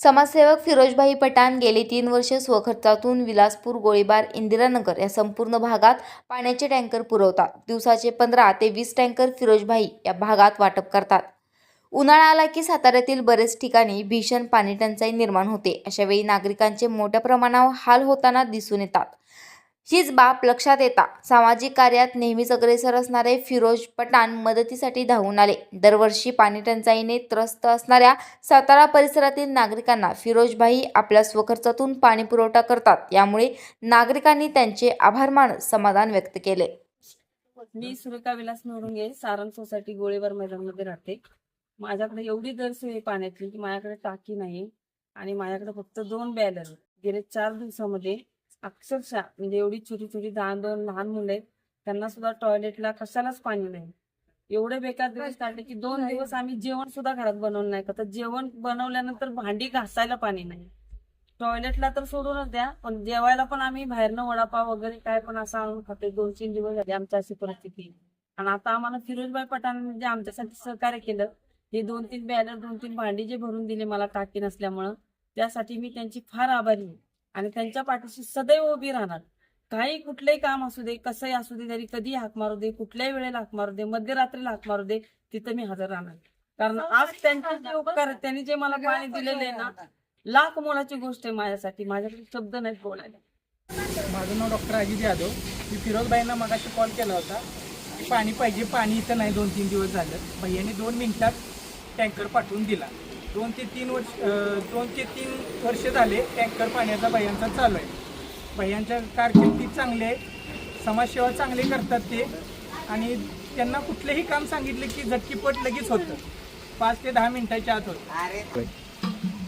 समाजसेवक फिरोजभाई पठाण गेली तीन वर्ष स्वखर्चातून विलासपूर गोळीबार इंदिरानगर या संपूर्ण भागात पाण्याचे टँकर पुरवतात. दिवसाचे पंधरा ते वीस टँकर फिरोजभाई या भागात वाटप करतात. उन्हाळा आला की साताऱ्यातील बरेच ठिकाणी भीषण पाणीटंचाई निर्माण होते. अशावेळी नागरिकांचे मोठ्या प्रमाणावर हाल होताना दिसून येतात. हीच बाब लक्षात येता. सामाजिक कार्यात नेहमीच अग्रेसर असणारे फिरोज पठाण मदतीसाठी धावून आले. दरवर्षी पाणीटंचाईने त्रस्त असणाऱ्या सातारा परिसरातील नागरिकांना फिरोजभाई आपल्या स्वखर्चातून पाणी पुरवठा करतात. यामुळे नागरिकांनी त्यांचे आभार मानत समाधान व्यक्त केले. मी सुरेखा विलास मोरुंगे सारंग सोसायटी गोळेवर मैदानमध्ये राहते. माझ्याकडे एवढी दर आहे पाण्याची की माझ्याकडे टाकी नाही आणि माझ्याकडे फक्त दोन बॅलर गेले चार दिवसामध्ये अक्षरशः म्हणजे एवढी छोटी छोटी लहान दोन लहान मुलं आहेत त्यांना सुद्धा टॉयलेटला कशालाच पाणी नाही. एवढे बेकार दिवस काढले की दोन दिवस आम्ही जेवण सुद्धा घरात बनवलं नाही. का तर जेवण बनवल्यानंतर भांडी घासायला पाणी नाही. टॉयलेटला तर सोडूनच द्या पण जेवायला पण आम्ही बाहेरनं वडापाव वगैरे काय पण असं आणून खाते दोन तीन दिवस झाले आमची अशी परिस्थिती. आणि आता आम्हाला फिरोजबाई पठाण म्हणजे आमच्यासाठी सहकार्य केलं. हे दोन तीन बॅनर दोन तीन भांडी जे भरून दिले मला टाकी नसल्यामुळं त्यासाठी मी त्यांची फार आभारी आहे. आणि त्यांच्या पाठीशी सदैव उभी राहणार. काही कुठलंही काम असू दे कसंही असू दे तरी कधी हाक मारू दे कुठल्याही वेळेला हाक मारू दे मध्यरात्रीला हाक मारू दे तिथं मी हजर राहणार. कारण आज त्यांचे जे उपकार त्यांनी जे मला पाणी दिलेले आहे ना लाख मोलाची गोष्ट आहे माझ्यासाठी माझ्याकडे शब्द नाहीत बोलायला. माझं नाव डॉक्टर अजित यादव. मी फिरोजबाईंना मगाशी कॉल केला होता. की पाणी पाहिजे पाणी इथं नाही दोन तीन दिवस झालं. भैयाने दोन मिनिटात टँकर पाठवून दिला. दोन ते तीन वर्ष दोन ते तीन वर्ष झाले टँकर पाण्याचा भैयांचा चालू आहे. भैयांच्या कारकिर्दी चांगले आहे समाजसेवा चांगली करतात ते. आणि त्यांना कुठलंही काम सांगितलं की झटकीपट लगेच होतं. पाच ते दहा मिनिटाच्या आत होतं.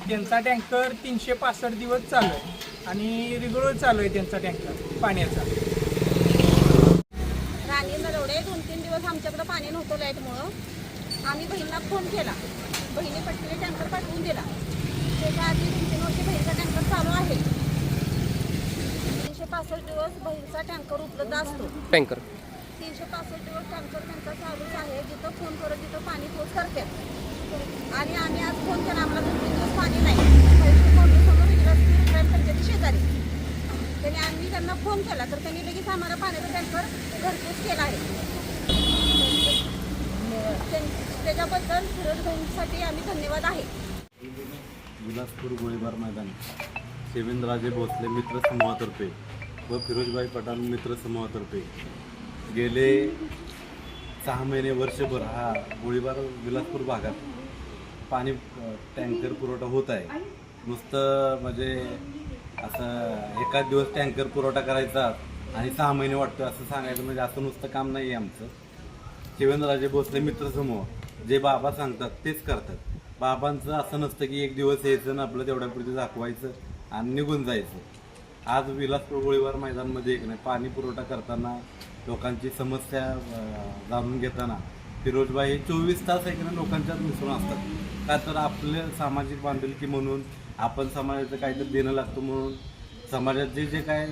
त्यांचा टँकर तीनशे पासष्ट दिवस चालू आहे. आणि रेग्युलर चालू आहे त्यांचा टँकर पाण्याचा. राणी नरवडे दोन तीन दिवस आमच्याकडे पाणी नव्हतं लाईटमुळं. आम्ही बहिणीला फोन केला. बहिणी पटकीने टँकर पाठवून दिला. त्याच्या आधी दोन तीन वर्षी बहिणीचा टँकर चालू आहे. तीनशे पासष्ट दिवस बहिणीचा टँकर उपलब्ध असतो. टँकर तीनशे पासष्ट दिवस टँकर त्यांचा चालूच आहे. जिथं फोन करत तिथं पाणी पोच करतात. आणि आम्ही आज फोन केला. आम्हाला दोन तीन दिवस पाणी नाही. शेजारी. त्याने आम्ही त्यांना फोन केला. तर त्यांनी लगेच आम्हाला पाण्याचा टँकर घरपोच केला आहे. त्याच्याबद्दल फिरोज भाईंसाठी आम्ही धन्यवाद आहे. विलासपूर गोळीबार मैदान. शेवेंद्रराजे भोसले मित्र समूहातर्फे व फिरोजभाई पठाण मित्र समूहातर्फे. गेले सहा महिने वर्षभर हा गोळीबार विलासपूर भागात पाणी टँकर पुरवठा होत आहे. नुसतं म्हणजे असं एकाच दिवस टँकर पुरवठा करायचा आणि सहा महिने वाटतो असं सांगायचं म्हणजे असं नुसतं काम नाही आहे आमचं. शिवेंद्रराजे भोसले मित्रसमूह जे बाबा सांगतात तेच करतात. बाबांचं असं नसतं की एक दिवस यायचं ना आपलं तेवढ्यापुरती दाखवायचं आणि निघून जायचं. आज विलासपूर गोळीबार मैदानमध्ये एक नाही पाणी पुरवठा करताना लोकांची समस्या जाणून घेताना फिरोजबाई हे चोवीस तास एक ना लोकांच्यात मिसळून असतात. का तर आपलं सामाजिक बांधिलकी म्हणून आपण समाजाचं काहीतरी देणं लागतं म्हणून समाजात जे जे काय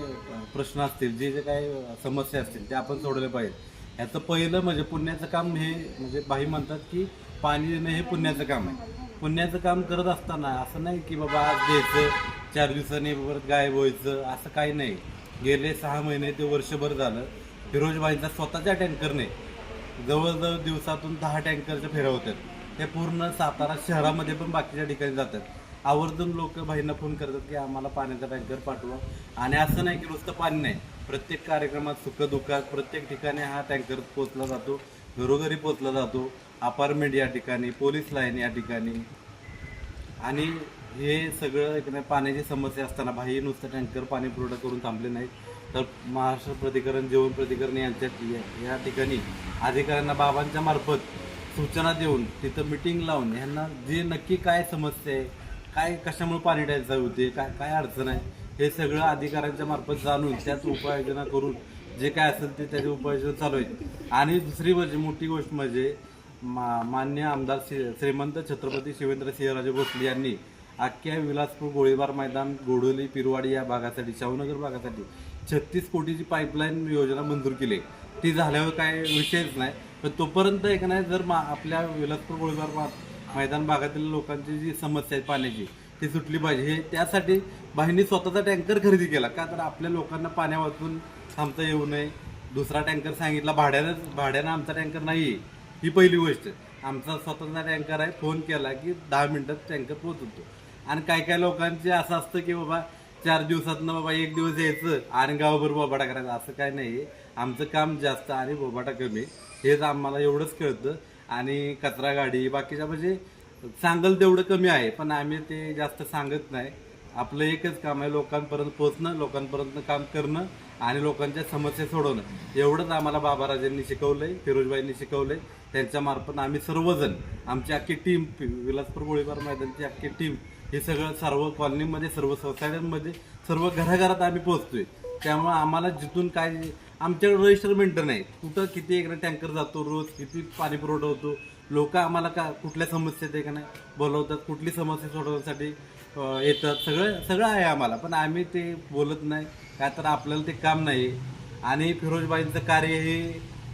प्रश्न असतील जे जे काय समस्या असतील ते आपण सोडवले पाहिजे ह्याचं पहिलं म्हणजे पुण्याचं काम हे म्हणजे बाई म्हणतात की पाणी देणं हे पुण्याचं काम आहे. पुण्याचं काम करत असताना असं नाही की बाबा आज द्यायचं चार दिवसांनी परत गायब व्हायचं असं काही नाही. गेले सहा महिने ते वर्षभर झालं. फिरोजबाईंचा स्वतःच्या टँकरने जवळजवळ दिवसातून दहा टँकरच्या फेऱ्या होतात ते पूर्ण सातारा शहरामध्ये पण बाकीच्या ठिकाणी जातात. आवर्जून लोक भाईंना फोन करतात की आम्हाला पाण्याचा टँकर पाठवा. आणि असं नाही की नुसतं पाणी नाही. प्रत्येक कार्यक्रमात सुखदुःखात प्रत्येक ठिकाणी हा टँकर पोचला जातो. घरोघरी पोचला जातो. अपार्टमेंट या ठिकाणी पोलीस लाईन या ठिकाणी. आणि हे सगळं एक नाही पाण्याची समस्या असताना भाई नुसतं टँकर पाणी पुरवठा करून थांबले नाहीत. तर महाराष्ट्र प्रतिकरण जेवण प्रतिकरण यांच्यात या- ठिकाणी अधिकाऱ्यांना बाबांच्या मार्फत सूचना देऊन तिथं मिटिंग लावून ह्यांना जे नक्की काय समस्या आहे काय कशामुळे पाणी टायचं होते काय काय अडचण आहे हे सगळं अधिकाऱ्यांच्या मार्फत जाणून त्यात उपाययोजना करून जे काय असेल ते त्याची उपाययोजना चालू आहेत. आणि दुसरी म्हणजे मोठी गोष्ट म्हणजे मा मान्य आमदार श्री श्रीमंत छत्रपती शिवेंद्र सिंहराजे भोसले यांनी अख्ख्या विलासपूर गोळीबार मैदान गोडोली पिरवाडी या भागासाठी शाहूनगर भागासाठी छत्तीस कोटीची पाईपलाईन योजना मंजूर केली. ती झाल्यावर काय विषयच नाही. पण तोपर्यंत एक नाही जर मा आपल्या विलासपूर गोळीबार मा- मैदान भागातील लोकांची जी समस्या आहे पाण्याची ती सुटली पाहिजे. हे त्यासाठी बाईंनी स्वतःचा टँकर खरेदी केला. का तर आपल्या लोकांना पाण्या वाचून थांबता येऊ नये. दुसरा टँकर सांगितला भाड्यानं भाड्यानं आमचा टँकर नाही आहे ही पहिली गोष्ट. आमचा स्वतःचा टँकर आहे. फोन केला की दहा मिनटात टँकर पोहोचतो. आणि काय काय लोकांचे असं असतं की बाबा चार दिवसातनं बाबा एक दिवस यायचं आणि गावभर बोबाटा करायचा. असं काय नाही आमचं काम जास्त आणि बोबाटा कमी. हेच आम्हाला एवढंच कळतं. आणि कचरा गाडी बाकीच्या म्हणजे सांगल तेवढं कमी आहे पण आम्ही ते जास्त सांगत नाही. आपलं एकच काम आहे लोकांपर्यंत पोहोचणं लोकांपर्यंत काम करणं आणि लोकांच्या समस्या सोडवणं. एवढंच आम्हाला बाबाराजांनी शिकवलंय फिरोजबाईंनी शिकवलंय. त्यांच्यामार्फत आम्ही सर्वजण आमची अख्खी टीम विलासपूर गोळीबार मैदानची अख्खी टीम हे सगळं सर्व कॉलनीमध्ये सर्व सोसायट्यांमध्ये सर्व घराघरात आम्ही पोहोचतोय. त्यामुळं आम्हाला जिथून काय आमच्याकडे रजिस्टर मेंटेन नाही. कुठं किती एकदा टँकर जातो रोज किती पाणी पुरवठा होतो लोक आम्हाला का कुठल्या समस्येत आहे का नाही बोलवतात कुठली समस्या सोडवण्यासाठी येतात. सगळं सगळं आहे आम्हाला. पण आम्ही ते बोलत नाही. का तर आपल्याला ते काम नाही. आणि फिरोजबाईंचं कार्य हे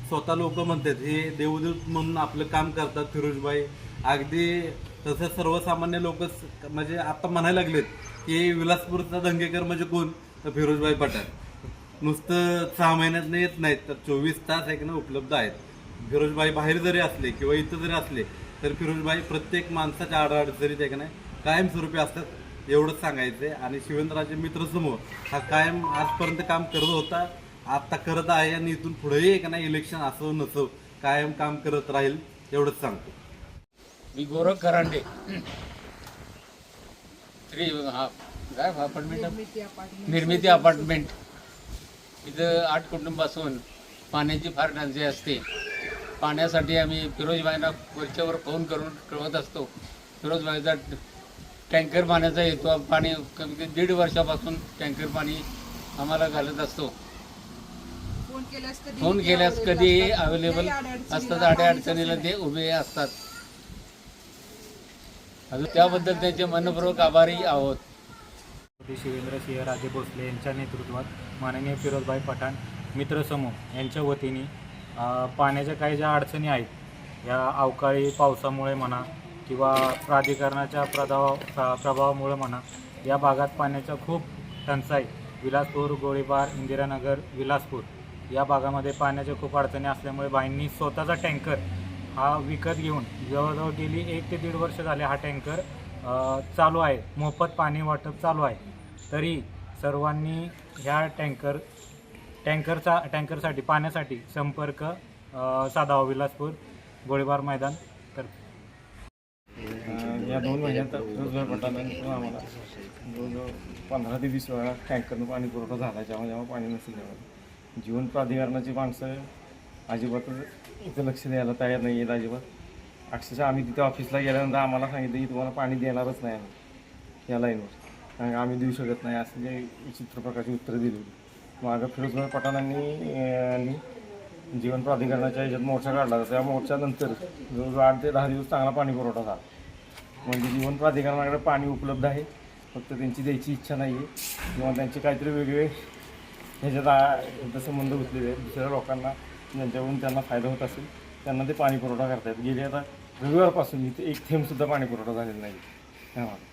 स्वतः लोक म्हणतात हे देवदूत म्हणून आपलं काम करतात फिरोजबाई. अगदी तसं सर्वसामान्य लोक म्हणजे आता म्हणायला लागलेत की विलासपूरचा दंगेकर म्हणजे कोण? तर फिरोजबाई पठाण. नुसतं सहा महिन्यात येत नाहीत तर चोवीस तास एक ना उपलब्ध आहेत. फिरोजबाई बाहेर जरी असले किंवा इथं जरी असले तर फिरोजबाई प्रत्येक माणसाच्या आडअडचणीत एक नाही कायमस्वरूपी असतात एवढंच सांगायचंय. आणि शिवेंद्राचे मित्रसमूह हा कायम आजपर्यंत काम करत होता आता करत आहे आणि इथून पुढेही एक नाही इलेक्शन असो नसो कायम काम करत राहील एवढंच सांगतो. मी गोरख करांडे श्री हा काय अपार्टमेंट निर्मिती अपार्टमेंट इथं आठ कुटुंब असून पाण्याची फार टंचाई असते. पाण्यासाठी आम्ही फिरोजबाईंना वरच्यावर फोन करून कळवत असतो. फिरोजबाईचा टँकर पाण्याचा येतो. पाणी कमी कमी दीड वर्षापासून टँकर पाणी आम्हाला घालत असतो. फोन केल्यास कधी अवेलेबल असतात? आड्या अडचणीला ते उभे असतात. अजून त्याबद्दल त्यांचे मनपूर्वक आभारी आहोत. शिवेंद्र सिंह राजे भोसले यांच्या नेतृत्वात माननीय फिरोजभाई पठाण मित्रसमूह यांच्या वतीने पाण्याच्या काही ज्या अडचणी आहेत या अवकाळी पावसामुळे म्हणा किंवा प्राधिकरणाच्या प्रभाव प्रभावामुळे म्हणा या भागात पाण्याचा खूप टंचाई विलासपूर गोळीबार इंदिरानगर विलासपूर या भागामध्ये पाण्याच्या खूप अडचणी असल्यामुळे बाईंनी स्वतःचा टँकर हा विकत घेऊन जवळजवळ गेली एक ते दीड वर्ष झाले हा टँकर चालू आहे. मोफत पाणी वाटप चालू आहे. तरी सर्वांनी ह्या टँकर टँकरचा टँकरसाठी पाण्यासाठी संपर्क साधावा हो, विलासपूर गोळीबार मैदान. तर या दोन महिन्यात रोजगार पटानंतर आम्हाला जवळजवळ पंधरा ते वीस वेळा टँकरनं पाणी पुरवठा झाला जेव्हा जेव्हा पाणी नसेल तेव्हा जीवन प्राधिकरणाची माणसं अजिबातच इथं लक्ष द्यायला तयार नाही आहेत अजिबात. अक्षरशः आम्ही तिथे ऑफिसला गेल्यानंतर आम्हाला सांगितलं की तुम्हाला पाणी देणारच नाही आम्ही या लाईनवर कारण आम्ही देऊ शकत नाही असं जे विचित्र प्रकारची उत्तरं दिली होती. मागं फिरोजभाई पठाणांनी आणि जीवन प्राधिकरणाच्या ह्याच्यात मोर्चा काढला त्या मोर्चानंतर जवळजवळ आठ ते दहा दिवस चांगला पाणी पुरवठा झाला. म्हणजे जीवन प्राधिकरणाकडे पाणी उपलब्ध आहे. फक्त त्यांची द्यायची इच्छा नाही आहे किंवा त्यांचे काहीतरी वेगळे ह्याच्यात संबंध घुसलेले आहेत. दुसऱ्या लोकांना ज्यांच्याकडून त्यांना फायदा होत असेल त्यांना ते पाणी पुरवठा करतायत. गेले आता रविवारपासून इथे एक थेंबसुद्धा पाणी पुरवठा झालेला नाही धन्यवाद